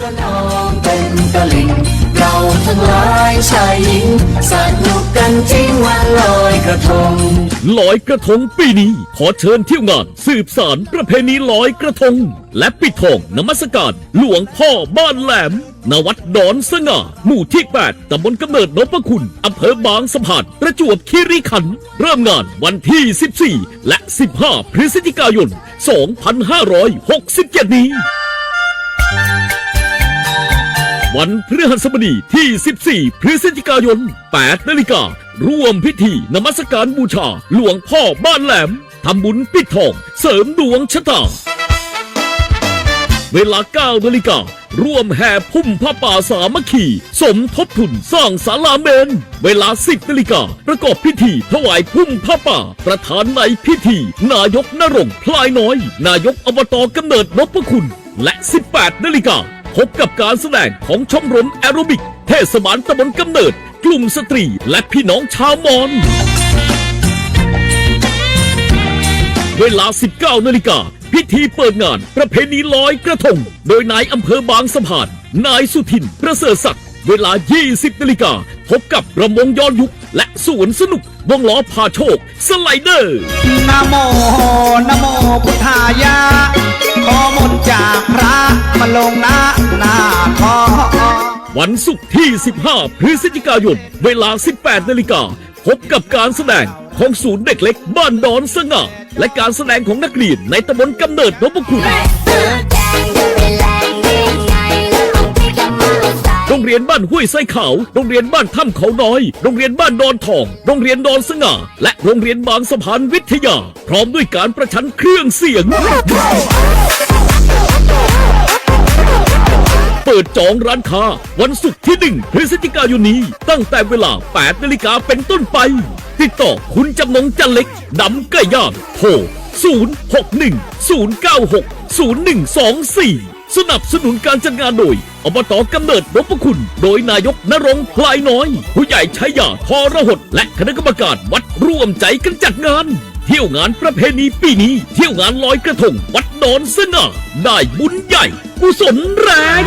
ก็นองเป็นตะลิง เราทั้งหลายชายหญิงสนุกกันจริงวันลอยกระทง ลอยกระทงปีนี้ ขอเชิญเที่ยวงาน สืบสารประเพณีลอยกระทง และปิดทองนมัสการหลวงพ่อบ้านแหลมณวัดดอนสง่า หมู่ที่ 8 ตำบลกำเนิดนพคุณ อำเภอบางสะพาน ประจวบคีรีขันธ์ เริ่มงานวันที่ 14 และ 15 พฤศจิกายน 2567 นี้ วันพฤหัสบดีที่ 14 พฤศจิกายน 8 นาฬิการ่วมพิธีนมัสการบูชา หลวงพ่อบ้านแหลม ทำบุญปิดทอง เสริมดวงชะตา เวลา 9 นาฬิการ่วมแห่พุ่มผ้าป่าสามัคคี สมทบทุนสร้างศาลาเมน เวลา 10 นาฬิกา ประกอบพิธีถวายพุ่มผ้าป่า ประธานในพิธี นายกนรงพลายน้อย นายกอบตกำเนิดนพคุณ และ 18 นาฬิกา พบกับการแสดงของชมรมแอโรบิก เทศบาลตำบลกำเนิด กลุ่มสตรีและพี่น้องชาวมอญเวลา 19นาฬิกาพิธีเปิดงานประเพณีลอยกระทง โดยนายอำเภอบางสะพาน นายสุทิน ประเสริฐศักดิ์เวลา 20นาฬิกาพบกับระมงย้อนยุค และสวนสนุก วงล้อพาโชค สไลเดอร์นะโมนะโมพุทธายะขอมนต์จากพระมาลงน้า หน้าทอวันศุกร์ที่ 15 พฤศจิกายน เวลา 18 นาฬิกา พบกับการแสดงของศูนย์เด็กเล็กบ้านดอนสง่า และการแสดงของนักเรียนในตำบลกำเนิดนพคุณโรงเรียนบ้านห้วยไส้ขาว โรงเรียนบ้านถ้ำเขาน้อย โรงเรียนบ้านดอนทอง โรงเรียนดอนสง่า และโรงเรียนบางสะพานวิทยา พร้อมด้วยการประชันเครื่องเสียง ปิดจองร้านค้า วันศุกร์ที่ 1 พฤศจิกายนนี้ ตั้งแต่เวลา 8 นาฬิกาเป็นต้นไป ติดต่อคุณจำนงจันเล็กดำไก่ย่างโทร061 096 0124 สนับสนุนการจัดงานโดย อบตกำเนิดนพคุณ โดยนายกนรงพลายน้อย ผู้ใหญ่ชัยยาทอระหด และคณะกรรมการวัดร่วมใจกันจัดงาน เที่ยวงานประเพณีปีนี้ เที่ยวงานลอยกระทง วัดดอนสง่าได้บุญใหญ่ กุศลแรง